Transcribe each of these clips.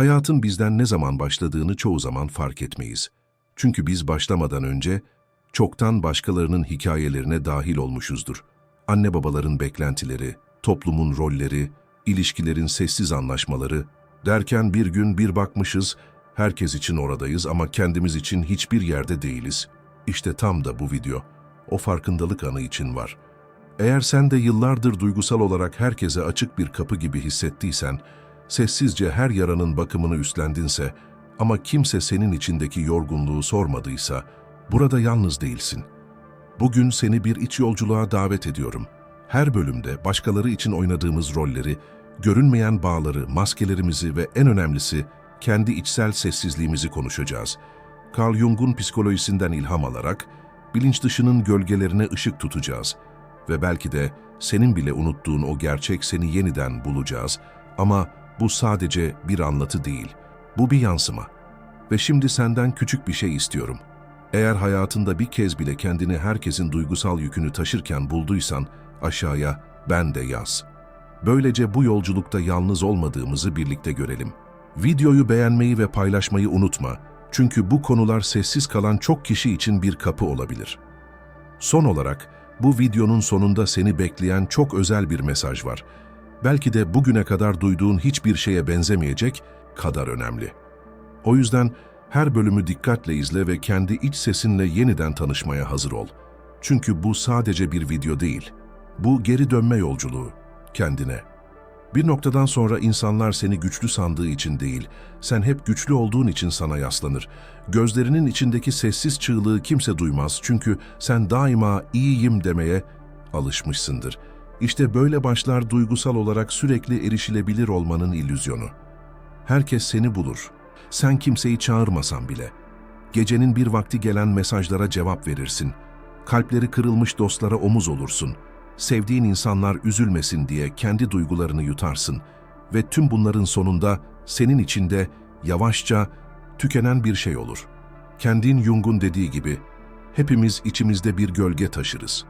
Hayatın bizden ne zaman başladığını çoğu zaman fark etmeyiz. Çünkü biz başlamadan önce çoktan başkalarının hikayelerine dahil olmuşuzdur. Anne babaların beklentileri, toplumun rolleri, ilişkilerin sessiz anlaşmaları derken bir gün bir bakmışız, herkes için oradayız ama kendimiz için hiçbir yerde değiliz. İşte tam da bu video, o farkındalık anı için var. Eğer sen de yıllardır duygusal olarak herkese açık bir kapı gibi hissettiysen, sessizce her yaranın bakımını üstlendinse ama kimse senin içindeki yorgunluğu sormadıysa, burada yalnız değilsin. Bugün seni bir iç yolculuğa davet ediyorum. Her bölümde başkaları için oynadığımız rolleri, görünmeyen bağları, maskelerimizi ve en önemlisi kendi içsel sessizliğimizi konuşacağız. Carl Jung'un psikolojisinden ilham alarak bilinç dışının gölgelerine ışık tutacağız ve belki de senin bile unuttuğun o gerçek seni yeniden bulacağız ama bu sadece bir anlatı değil, bu bir yansıma. Ve şimdi senden küçük bir şey istiyorum. Eğer hayatında bir kez bile kendini herkesin duygusal yükünü taşırken bulduysan aşağıya ben de yaz. Böylece bu yolculukta yalnız olmadığımızı birlikte görelim. Videoyu beğenmeyi ve paylaşmayı unutma. Çünkü bu konular sessiz kalan çok kişi için bir kapı olabilir. Son olarak bu videonun sonunda seni bekleyen çok özel bir mesaj var. Belki de bugüne kadar duyduğun hiçbir şeye benzemeyecek kadar önemli. O yüzden her bölümü dikkatle izle ve kendi iç sesinle yeniden tanışmaya hazır ol. Çünkü bu sadece bir video değil. Bu geri dönme yolculuğu. Kendine. Bir noktadan sonra insanlar seni güçlü sandığı için değil, sen hep güçlü olduğun için sana yaslanır. Gözlerinin içindeki sessiz çığlığı kimse duymaz çünkü sen daima iyiyim demeye alışmışsındır. İşte böyle başlar duygusal olarak sürekli erişilebilir olmanın illüzyonu. Herkes seni bulur. Sen kimseyi çağırmasan bile. Gecenin bir vakti gelen mesajlara cevap verirsin. Kalpleri kırılmış dostlara omuz olursun. Sevdiğin insanlar üzülmesin diye kendi duygularını yutarsın. Ve tüm bunların sonunda senin içinde yavaşça tükenen bir şey olur. Kendin Jung'un dediği gibi, hepimiz içimizde bir gölge taşırız.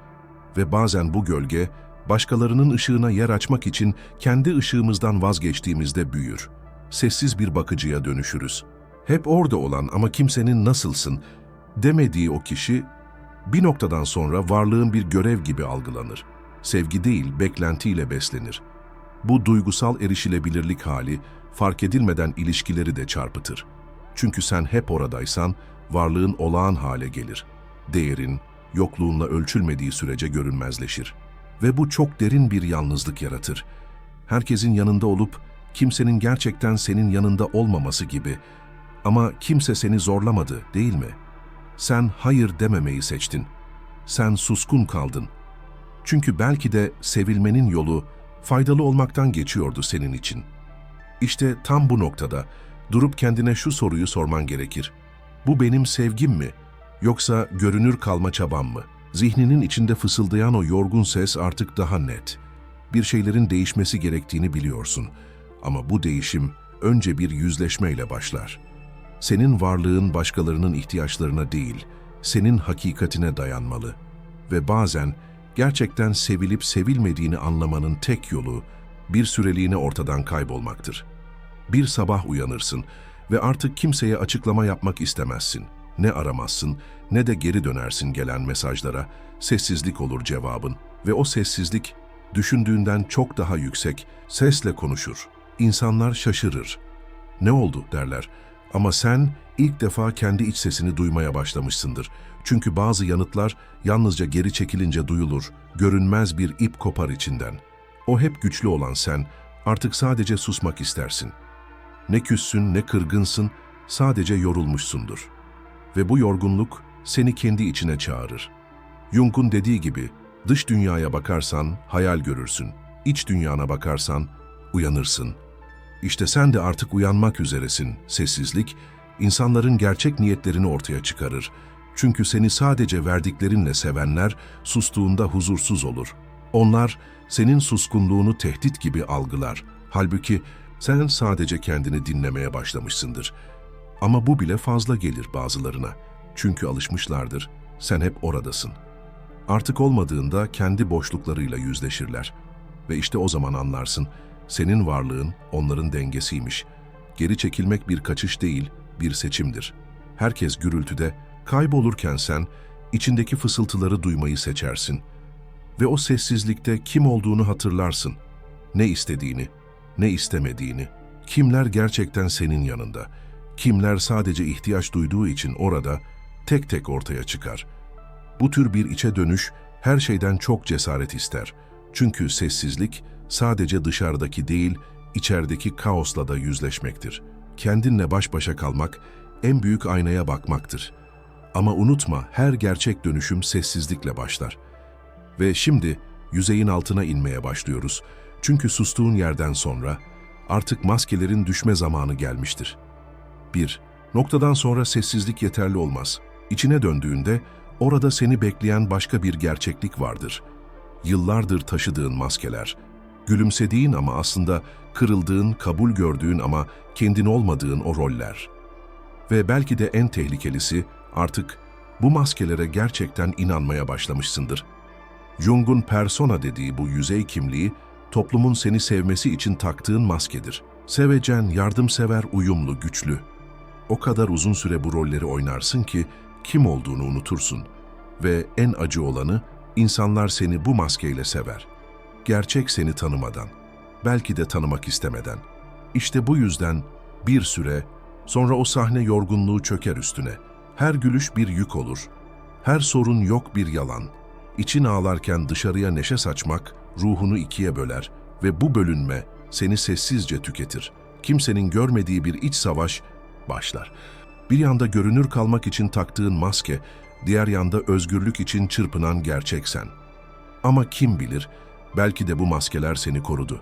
Ve bazen bu gölge, başkalarının ışığına yer açmak için kendi ışığımızdan vazgeçtiğimizde büyür. Sessiz bir bakıcıya dönüşürüz. Hep orada olan ama kimsenin nasılsın demediği o kişi, bir noktadan sonra varlığın bir görev gibi algılanır. Sevgi değil, beklentiyle beslenir. Bu duygusal erişilebilirlik hali, fark edilmeden ilişkileri de çarpıtır. Çünkü sen hep oradaysan, varlığın olağan hale gelir. Değerin, yokluğunla ölçülmediği sürece görünmezleşir. Ve bu çok derin bir yalnızlık yaratır. Herkesin yanında olup, kimsenin gerçekten senin yanında olmaması gibi. Ama kimse seni zorlamadı, değil mi? Sen hayır dememeyi seçtin. Sen suskun kaldın. Çünkü belki de sevilmenin yolu faydalı olmaktan geçiyordu senin için. İşte tam bu noktada durup kendine şu soruyu sorman gerekir. Bu benim sevgim mi? Yoksa görünür kalma çabam mı? Zihninin içinde fısıldayan o yorgun ses artık daha net. Bir şeylerin değişmesi gerektiğini biliyorsun. Ama bu değişim önce bir yüzleşmeyle başlar. Senin varlığın başkalarının ihtiyaçlarına değil, senin hakikatine dayanmalı. Ve bazen gerçekten sevilip sevilmediğini anlamanın tek yolu bir süreliğine ortadan kaybolmaktır. Bir sabah uyanırsın ve artık kimseye açıklama yapmak istemezsin. Ne aramazsın ne de geri dönersin gelen mesajlara. Sessizlik olur cevabın ve o sessizlik düşündüğünden çok daha yüksek sesle konuşur. İnsanlar şaşırır. Ne oldu derler. Ama sen ilk defa kendi iç sesini duymaya başlamışsındır. Çünkü bazı yanıtlar yalnızca geri çekilince duyulur, görünmez bir ip kopar içinden. O hep güçlü olan sen, artık sadece susmak istersin. Ne küssün ne kırgınsın, sadece yorulmuşsundur. Ve bu yorgunluk seni kendi içine çağırır. Jung'un dediği gibi, dış dünyaya bakarsan hayal görürsün, iç dünyana bakarsan uyanırsın. İşte sen de artık uyanmak üzeresin. Sessizlik, insanların gerçek niyetlerini ortaya çıkarır. Çünkü seni sadece verdiklerinle sevenler sustuğunda huzursuz olur. Onlar senin suskunluğunu tehdit gibi algılar. Halbuki sen sadece kendini dinlemeye başlamışsındır. Ama bu bile fazla gelir bazılarına. Çünkü alışmışlardır, sen hep oradasın. Artık olmadığında kendi boşluklarıyla yüzleşirler. Ve işte o zaman anlarsın, senin varlığın onların dengesiymiş. Geri çekilmek bir kaçış değil, bir seçimdir. Herkes gürültüde, kaybolurken sen, içindeki fısıltıları duymayı seçersin. Ve o sessizlikte kim olduğunu hatırlarsın. Ne istediğini, ne istemediğini. Kimler gerçekten senin yanında, kimler sadece ihtiyaç duyduğu için orada, tek tek ortaya çıkar. Bu tür bir içe dönüş her şeyden çok cesaret ister. Çünkü sessizlik sadece dışarıdaki değil, içerideki kaosla da yüzleşmektir. Kendinle baş başa kalmak, en büyük aynaya bakmaktır. Ama unutma, her gerçek dönüşüm sessizlikle başlar. Ve şimdi yüzeyin altına inmeye başlıyoruz. Çünkü sustuğun yerden sonra artık maskelerin düşme zamanı gelmiştir. 1. Noktadan sonra sessizlik yeterli olmaz. İçine döndüğünde orada seni bekleyen başka bir gerçeklik vardır. Yıllardır taşıdığın maskeler, gülümsediğin ama aslında kırıldığın, kabul gördüğün ama kendin olmadığın o roller. Ve belki de en tehlikelisi artık bu maskelere gerçekten inanmaya başlamışsındır. Jung'un persona dediği bu yüzey kimliği, toplumun seni sevmesi için taktığın maskedir. Sevecen, yardımsever, uyumlu, güçlü. O kadar uzun süre bu rolleri oynarsın ki kim olduğunu unutursun. Ve en acı olanı, insanlar seni bu maskeyle sever. Gerçek seni tanımadan, belki de tanımak istemeden. İşte bu yüzden bir süre sonra o sahne yorgunluğu çöker üstüne. Her gülüş bir yük olur. Her sorun yok bir yalan. İçin ağlarken dışarıya neşe saçmak ruhunu ikiye böler ve bu bölünme seni sessizce tüketir. Kimsenin görmediği bir iç savaş başlar. Bir yanda görünür kalmak için taktığın maske, diğer yanda özgürlük için çırpınan gerçek sen. Ama kim bilir, belki de bu maskeler seni korudu.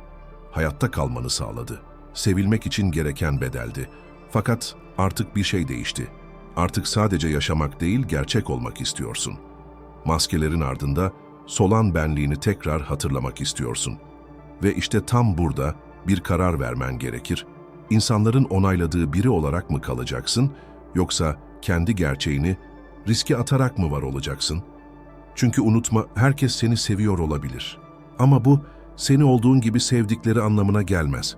Hayatta kalmanı sağladı. Sevilmek için gereken bedeldi. Fakat artık bir şey değişti. Artık sadece yaşamak değil, gerçek olmak istiyorsun. Maskelerin ardında solan benliğini tekrar hatırlamak istiyorsun. Ve işte tam burada bir karar vermen gerekir. İnsanların onayladığı biri olarak mı kalacaksın, yoksa kendi gerçeğini riske atarak mı var olacaksın? Çünkü unutma, herkes seni seviyor olabilir. Ama bu, seni olduğun gibi sevdikleri anlamına gelmez.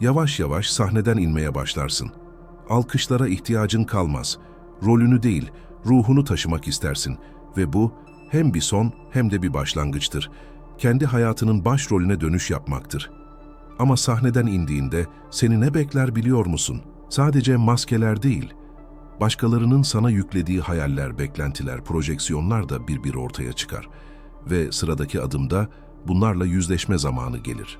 Yavaş yavaş sahneden inmeye başlarsın. Alkışlara ihtiyacın kalmaz. Rolünü değil, ruhunu taşımak istersin. Ve bu, hem bir son hem de bir başlangıçtır. Kendi hayatının başrolüne dönüş yapmaktır. Ama sahneden indiğinde seni ne bekler biliyor musun? Sadece maskeler değil, başkalarının sana yüklediği hayaller, beklentiler, projeksiyonlar da bir bir ortaya çıkar. Ve sıradaki adımda bunlarla yüzleşme zamanı gelir.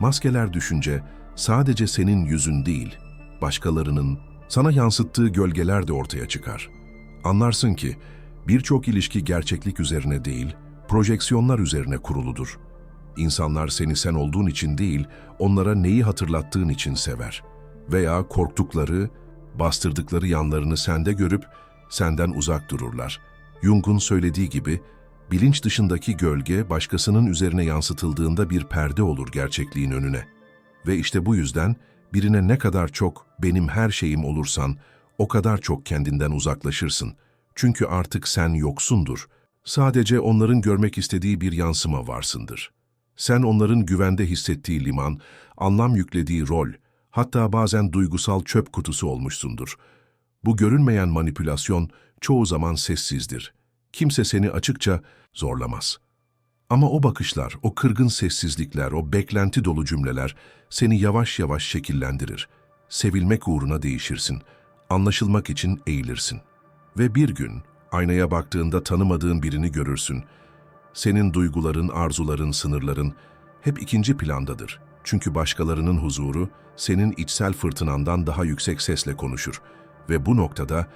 Maskeler düşünce sadece senin yüzün değil, başkalarının sana yansıttığı gölgeler de ortaya çıkar. Anlarsın ki birçok ilişki gerçeklik üzerine değil, projeksiyonlar üzerine kuruludur. İnsanlar seni sen olduğun için değil, onlara neyi hatırlattığın için sever. Veya korktukları, bastırdıkları yanlarını sende görüp senden uzak dururlar. Jung'un söylediği gibi, bilinç dışındaki gölge başkasının üzerine yansıtıldığında bir perde olur gerçekliğin önüne. Ve işte bu yüzden birine ne kadar çok benim her şeyim olursan, o kadar çok kendinden uzaklaşırsın. Çünkü artık sen yoksundur. Sadece onların görmek istediği bir yansıma varsındır. Sen onların güvende hissettiği liman, anlam yüklediği rol, hatta bazen duygusal çöp kutusu olmuşsundur. Bu görünmeyen manipülasyon çoğu zaman sessizdir. Kimse seni açıkça zorlamaz. Ama o bakışlar, o kırgın sessizlikler, o beklenti dolu cümleler seni yavaş yavaş şekillendirir. Sevilmek uğruna değişirsin. Anlaşılmak için eğilirsin. Ve bir gün aynaya baktığında tanımadığın birini görürsün. Senin duyguların, arzuların, sınırların hep ikinci plandadır. Çünkü başkalarının huzuru senin içsel fırtınandan daha yüksek sesle konuşur. Ve bu noktada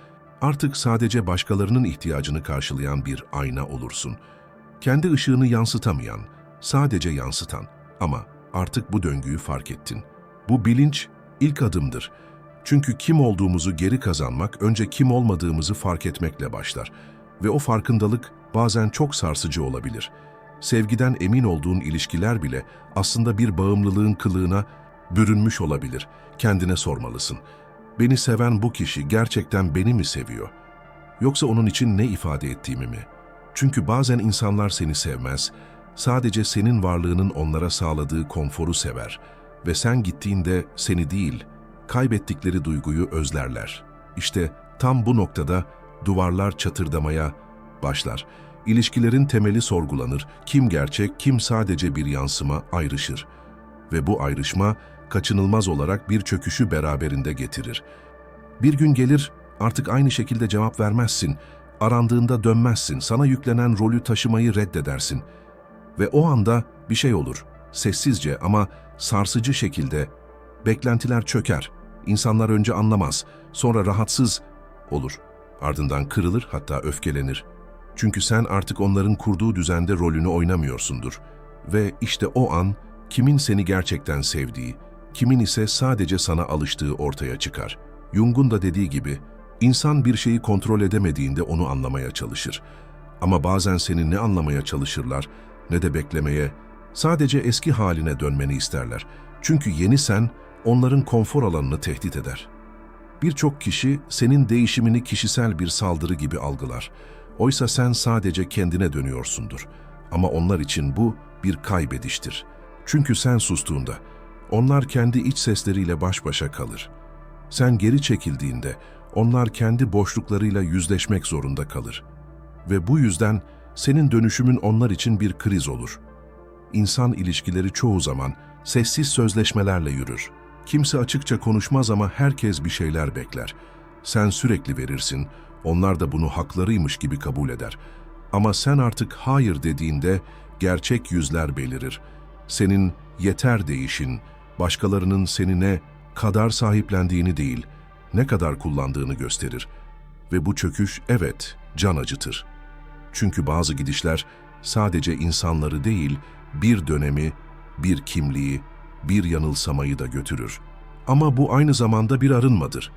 artık sadece başkalarının ihtiyacını karşılayan bir ayna olursun. Kendi ışığını yansıtamayan, sadece yansıtan. Ama artık bu döngüyü fark ettin. Bu bilinç ilk adımdır. Çünkü kim olduğumuzu geri kazanmak önce kim olmadığımızı fark etmekle başlar. Ve o farkındalık bazen çok sarsıcı olabilir. Sevgiden emin olduğun ilişkiler bile aslında bir bağımlılığın kılığına bürünmüş olabilir. Kendine sormalısın. Beni seven bu kişi gerçekten beni mi seviyor? Yoksa onun için ne ifade ettiğimi mi? Çünkü bazen insanlar seni sevmez, sadece senin varlığının onlara sağladığı konforu sever ve sen gittiğinde seni değil, kaybettikleri duyguyu özlerler. İşte tam bu noktada duvarlar çatırdamaya başlar. İlişkilerin temeli sorgulanır. Kim gerçek, kim sadece bir yansıma ayrışır. Ve bu ayrışma kaçınılmaz olarak bir çöküşü beraberinde getirir. Bir gün gelir, artık aynı şekilde cevap vermezsin. Arandığında dönmezsin, sana yüklenen rolü taşımayı reddedersin. Ve o anda bir şey olur. Sessizce ama sarsıcı şekilde beklentiler çöker. İnsanlar önce anlamaz, sonra rahatsız olur. Ardından kırılır hatta öfkelenir. Çünkü sen artık onların kurduğu düzende rolünü oynamıyorsundur. Ve işte o an kimin seni gerçekten sevdiği, kimin ise sadece sana alıştığı ortaya çıkar. Jung'un da dediği gibi, insan bir şeyi kontrol edemediğinde onu anlamaya çalışır. Ama bazen seni ne anlamaya çalışırlar ne de beklemeye, sadece eski haline dönmeni isterler. Çünkü yeni sen onların konfor alanını tehdit eder. Birçok kişi senin değişimini kişisel bir saldırı gibi algılar. Oysa sen sadece kendine dönüyorsundur. Ama onlar için bu bir kaybediştir. Çünkü sen sustuğunda onlar kendi iç sesleriyle baş başa kalır. Sen geri çekildiğinde onlar kendi boşluklarıyla yüzleşmek zorunda kalır. Ve bu yüzden senin dönüşümün onlar için bir kriz olur. İnsan ilişkileri çoğu zaman sessiz sözleşmelerle yürür. Kimse açıkça konuşmaz ama herkes bir şeyler bekler. Sen sürekli verirsin, onlar da bunu haklarıymış gibi kabul eder. Ama sen artık hayır dediğinde gerçek yüzler belirir. Senin yeter değişin, başkalarının seni ne kadar sahiplendiğini değil, ne kadar kullandığını gösterir. Ve bu çöküş evet can acıtır. Çünkü bazı gidişler sadece insanları değil, bir dönemi, bir kimliği, bir yanılsamayı da götürür. Ama bu aynı zamanda bir arınmadır.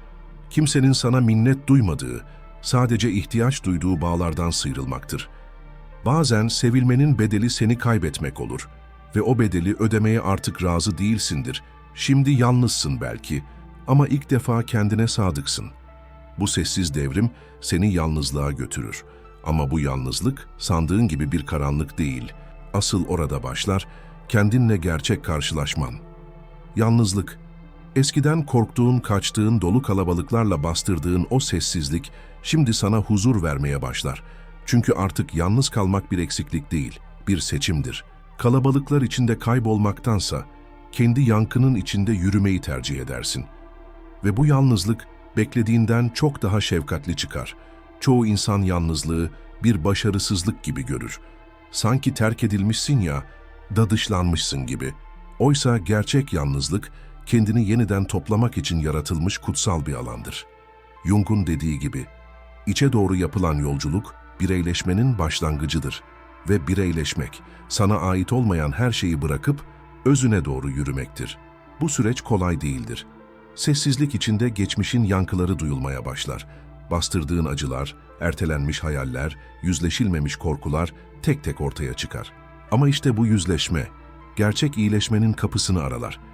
Kimsenin sana minnet duymadığı, sadece ihtiyaç duyduğu bağlardan sıyrılmaktır. Bazen sevilmenin bedeli seni kaybetmek olur ve o bedeli ödemeye artık razı değilsindir. Şimdi yalnızsın belki ama ilk defa kendine sadıksın. Bu sessiz devrim seni yalnızlığa götürür. Ama bu yalnızlık sandığın gibi bir karanlık değil. Asıl orada başlar, kendinle gerçek karşılaşman. Yalnızlık, eskiden korktuğun, kaçtığın, dolu kalabalıklarla bastırdığın o sessizlik şimdi sana huzur vermeye başlar. Çünkü artık yalnız kalmak bir eksiklik değil, bir seçimdir. Kalabalıklar içinde kaybolmaktansa kendi yankının içinde yürümeyi tercih edersin. Ve bu yalnızlık beklediğinden çok daha şefkatli çıkar. Çoğu insan yalnızlığı bir başarısızlık gibi görür. Sanki terk edilmişsin ya, dadışlanmışsın gibi. Oysa gerçek yalnızlık, kendini yeniden toplamak için yaratılmış kutsal bir alandır. Jung'un dediği gibi, içe doğru yapılan yolculuk, bireyleşmenin başlangıcıdır. Ve bireyleşmek, sana ait olmayan her şeyi bırakıp, özüne doğru yürümektir. Bu süreç kolay değildir. Sessizlik içinde geçmişin yankıları duyulmaya başlar. Bastırdığın acılar, ertelenmiş hayaller, yüzleşilmemiş korkular tek tek ortaya çıkar. Ama işte bu yüzleşme, gerçek iyileşmenin kapısını aralar.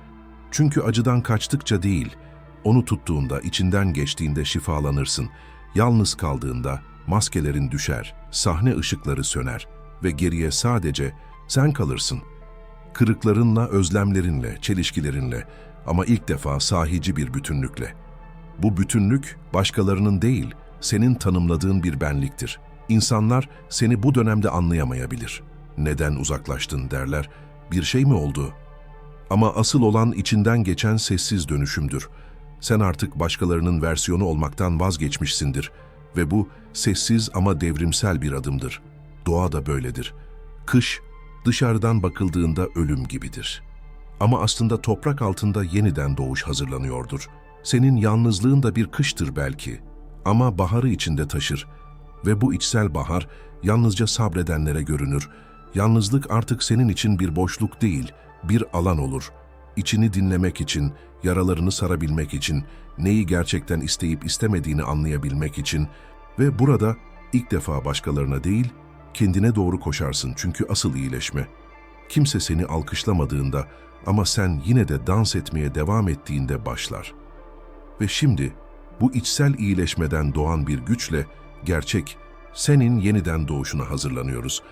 Çünkü acıdan kaçtıkça değil, onu tuttuğunda, içinden geçtiğinde şifalanırsın. Yalnız kaldığında maskelerin düşer, sahne ışıkları söner ve geriye sadece sen kalırsın. Kırıklarınla, özlemlerinle, çelişkilerinle ama ilk defa sahici bir bütünlükle. Bu bütünlük başkalarının değil, senin tanımladığın bir benliktir. İnsanlar seni bu dönemde anlayamayabilir. Neden uzaklaştın derler, bir şey mi oldu? Ama asıl olan içinden geçen sessiz dönüşümdür. Sen artık başkalarının versiyonu olmaktan vazgeçmişsindir ve bu sessiz ama devrimsel bir adımdır. Doğa da böyledir. Kış, dışarıdan bakıldığında ölüm gibidir. Ama aslında toprak altında yeniden doğuş hazırlanıyordur. Senin yalnızlığın da bir kıştır belki ama baharı içinde taşır. Ve bu içsel bahar yalnızca sabredenlere görünür. Yalnızlık artık senin için bir boşluk değil, bir alan olur. İçini dinlemek için, yaralarını sarabilmek için, neyi gerçekten isteyip istemediğini anlayabilmek için ve burada ilk defa başkalarına değil, kendine doğru koşarsın çünkü asıl iyileşme. Kimse seni alkışlamadığında ama sen yine de dans etmeye devam ettiğinde başlar. Ve şimdi bu içsel iyileşmeden doğan bir güçle gerçek, senin yeniden doğuşuna hazırlanıyoruz.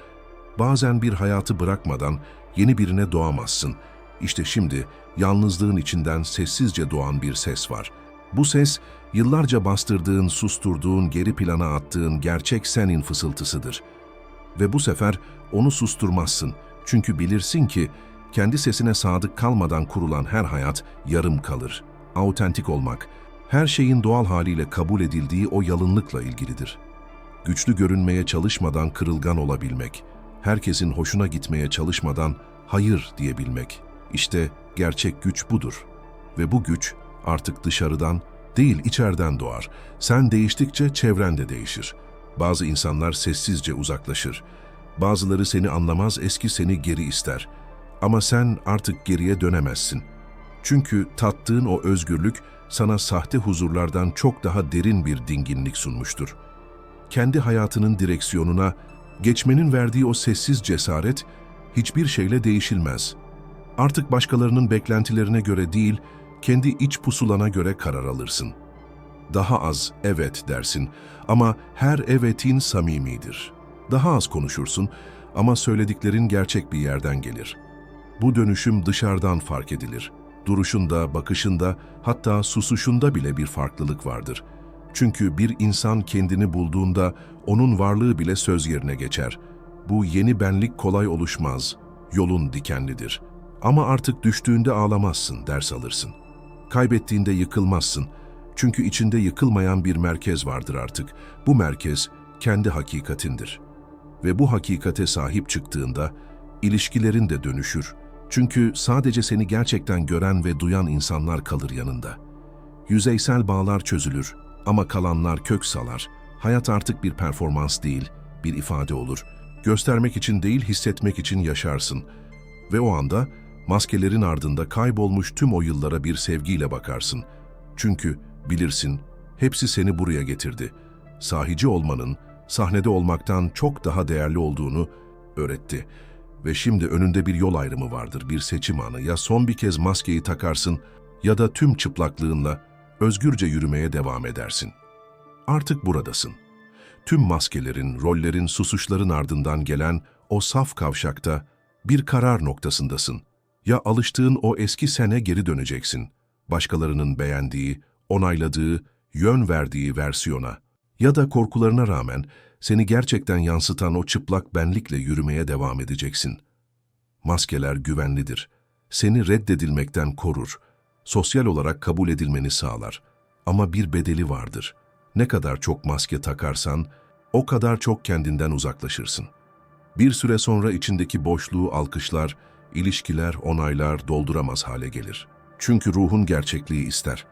Bazen bir hayatı bırakmadan yeni birine doğamazsın. İşte şimdi yalnızlığın içinden sessizce doğan bir ses var. Bu ses, yıllarca bastırdığın, susturduğun, geri plana attığın gerçek senin fısıltısıdır. Ve bu sefer onu susturmazsın. Çünkü bilirsin ki kendi sesine sadık kalmadan kurulan her hayat yarım kalır. Autentik olmak, her şeyin doğal haliyle kabul edildiği o yalınlıkla ilgilidir. Güçlü görünmeye çalışmadan kırılgan olabilmek, herkesin hoşuna gitmeye çalışmadan hayır diyebilmek. İşte gerçek güç budur. Ve bu güç artık dışarıdan değil içeriden doğar. Sen değiştikçe çevren de değişir. Bazı insanlar sessizce uzaklaşır. Bazıları seni anlamaz, eski seni geri ister. Ama sen artık geriye dönemezsin. Çünkü tattığın o özgürlük sana sahte huzurlardan çok daha derin bir dinginlik sunmuştur. Kendi hayatının direksiyonuna geçmenin verdiği o sessiz cesaret hiçbir şeyle değişilmez. Artık başkalarının beklentilerine göre değil, kendi iç pusulana göre karar alırsın. Daha az evet dersin ama her evetin samimidir. Daha az konuşursun ama söylediklerin gerçek bir yerden gelir. Bu dönüşüm dışarıdan fark edilir. Duruşunda, bakışında, hatta susuşunda bile bir farklılık vardır. Çünkü bir insan kendini bulduğunda onun varlığı bile söz yerine geçer. Bu yeni benlik kolay oluşmaz. Yolun dikenlidir. Ama artık düştüğünde ağlamazsın, ders alırsın. Kaybettiğinde yıkılmazsın. Çünkü içinde yıkılmayan bir merkez vardır artık. Bu merkez kendi hakikatindir. Ve bu hakikate sahip çıktığında ilişkilerin de dönüşür. Çünkü sadece seni gerçekten gören ve duyan insanlar kalır yanında. Yüzeysel bağlar çözülür ama kalanlar kök salar. Hayat artık bir performans değil, bir ifade olur. Göstermek için değil, hissetmek için yaşarsın. Ve o anda maskelerin ardında kaybolmuş tüm o yıllara bir sevgiyle bakarsın. Çünkü bilirsin, hepsi seni buraya getirdi. Sahici olmanın, sahnede olmaktan çok daha değerli olduğunu öğretti. Ve şimdi önünde bir yol ayrımı vardır, bir seçim anı. Ya son bir kez maskeyi takarsın ya da tüm çıplaklığınla özgürce yürümeye devam edersin. Artık buradasın. Tüm maskelerin, rollerin, susuşların ardından gelen o saf kavşakta bir karar noktasındasın. Ya alıştığın o eski sene geri döneceksin. Başkalarının beğendiği, onayladığı, yön verdiği versiyona. Ya da korkularına rağmen seni gerçekten yansıtan o çıplak benlikle yürümeye devam edeceksin. Maskeler güvenlidir. Seni reddedilmekten korur. Sosyal olarak kabul edilmeni sağlar. Ama bir bedeli vardır. Ne kadar çok maske takarsan, o kadar çok kendinden uzaklaşırsın. Bir süre sonra içindeki boşluğu alkışlar, ilişkiler, onaylar dolduramaz hale gelir. Çünkü ruhun gerçekliği ister.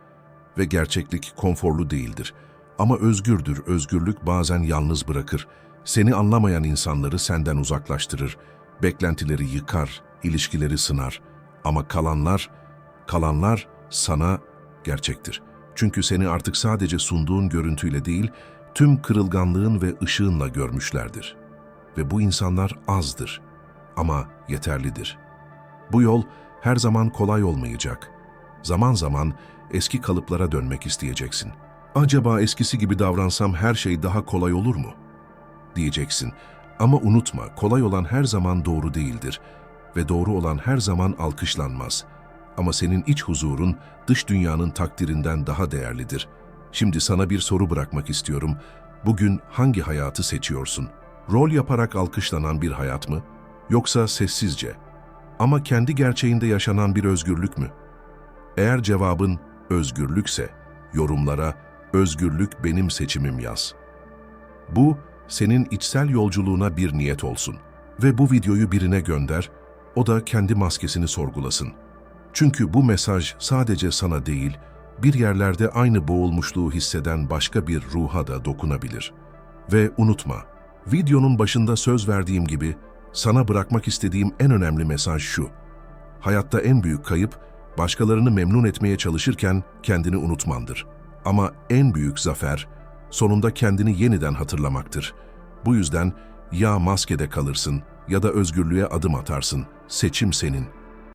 Ve gerçeklik konforlu değildir. Ama özgürdür, özgürlük bazen yalnız bırakır. Seni anlamayan insanları senden uzaklaştırır. Beklentileri yıkar, ilişkileri sınar. Ama kalanlar, kalanlar sana gerçektir. Çünkü seni artık sadece sunduğun görüntüyle değil, tüm kırılganlığın ve ışığınla görmüşlerdir. Ve bu insanlar azdır ama yeterlidir. Bu yol her zaman kolay olmayacak. Zaman zaman eski kalıplara dönmek isteyeceksin. Acaba eskisi gibi davransam her şey daha kolay olur mu? Diyeceksin. Ama unutma, kolay olan her zaman doğru değildir ve doğru olan her zaman alkışlanmaz. Ama senin iç huzurun dış dünyanın takdirinden daha değerlidir. Şimdi sana bir soru bırakmak istiyorum. Bugün hangi hayatı seçiyorsun? Rol yaparak alkışlanan bir hayat mı? Yoksa sessizce ama kendi gerçeğinde yaşanan bir özgürlük mü? Eğer cevabın özgürlükse, yorumlara özgürlük benim seçimim yaz. Bu, senin içsel yolculuğuna bir niyet olsun. Ve bu videoyu birine gönder, o da kendi maskesini sorgulasın. Çünkü bu mesaj sadece sana değil, bir yerlerde aynı boğulmuşluğu hisseden başka bir ruha da dokunabilir. Ve unutma, videonun başında söz verdiğim gibi, sana bırakmak istediğim en önemli mesaj şu. Hayatta en büyük kayıp, başkalarını memnun etmeye çalışırken kendini unutmandır. Ama en büyük zafer, sonunda kendini yeniden hatırlamaktır. Bu yüzden ya maskede kalırsın ya da özgürlüğe adım atarsın. Seçim senin.''